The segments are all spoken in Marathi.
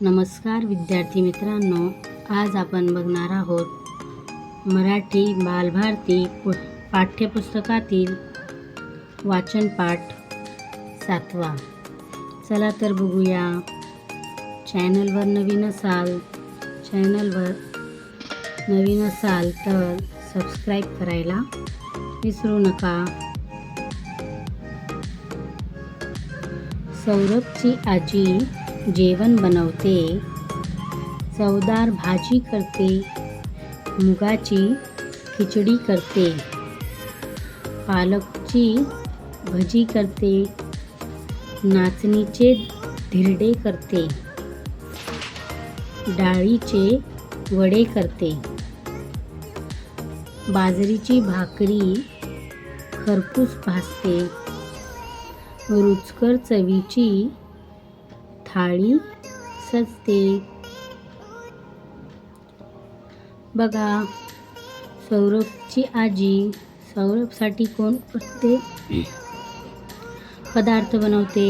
नमस्कार विद्यार्थी मित्रांनो आज आपण बघणार आहोत मराठी बालभारती पु पाठ्यपुस्तकातील वाचन पाठ सातवा. चला तर बघूया. चॅनलवर नवीन असाल चॅनलवर नवीन असाल तर सबस्क्राईब करायला विसरू नका. सौरभची आजी जेवण बनवते. चवदार भाजी करते. मुगाची खिचडी करते. पालकची भजी करते. नाचणीचे धिरडे करते. डाळीचे वडे करते. बाजरीची भाकरी खरपूस भाजते. रुचकर चवीची थाळी सजते बघा सौरभची आजी सौरभसाठी कोणते पदार्थ बनवते.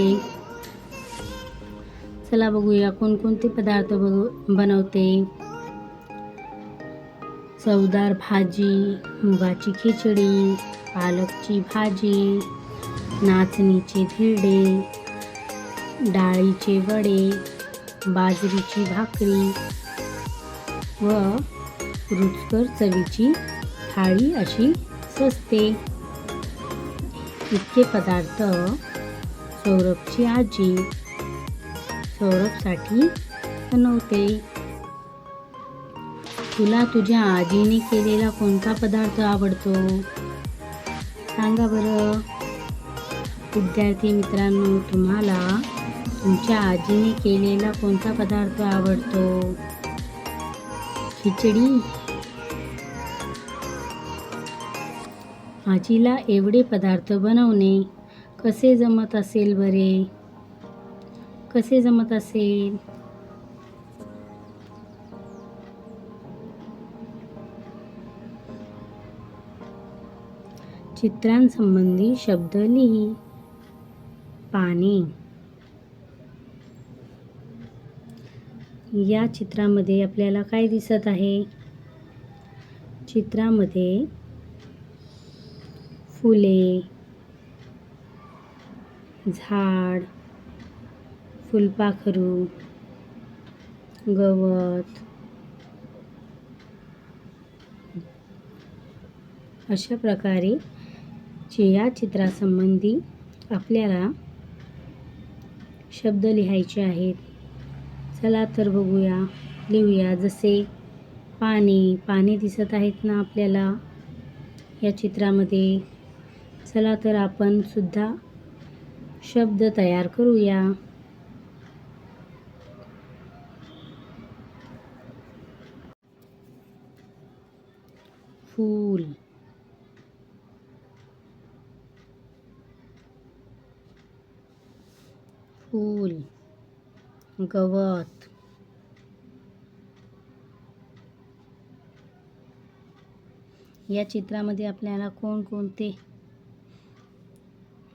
चला बघूया कोणकोणते पदार्थ बघू बनवते. चवदार भाजी मुगाची खिचडी पालकची भाजी नाचणीचे धिरडे. डाळीचे वडे बाजरीची भाकरी व रुचकर चवीची थाळी अशी सजते इतके पदार्थ सौरभची आजी सौरभसाठी बनवते. तुला तुझ्या आजीने केलेला कोणता पदार्थ आवडतो? सांगा बरं. विद्यार्थी मित्रांनो तुम्हाला तुमच्या आजीने केलेला कोणता पदार्थ आवडतो? खिचडी? आजीला एवढे पदार्थ बनवणे कसे जमत असेल बरे? कसे जमत असेल? चित्रांसंबंधी शब्द लिही. पाणी. या चित्रामध्ये आपल्याला काय दिसत आहे? चित्रामध्ये फुले झाड फुलपाखरू गवत अशा प्रकारे चे या चित्रासंबंधी आपल्याला शब्द लिहायचे आहेत. चला तर बघूया लिहूया. जसे पाणी पाणी दिसत आहेत ना आपल्याला या चित्रामध्ये. चला तर आपण सुद्धा शब्द तयार करूया. फूल. फूल. गवत. या चित्रामध्ये आपल्याला कोणकोणते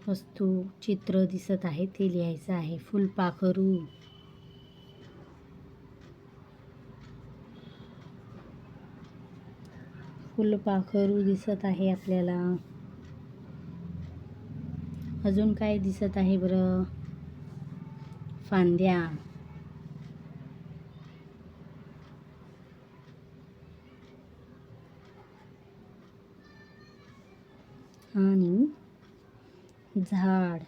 वस्तू चित्र दिसत आहे ते लिहायचं आहे. फुलपाखरू. फुलपाखरू दिसत आहे आपल्याला. अजून काय दिसत आहे बरं? फांद्या. आणि झाड.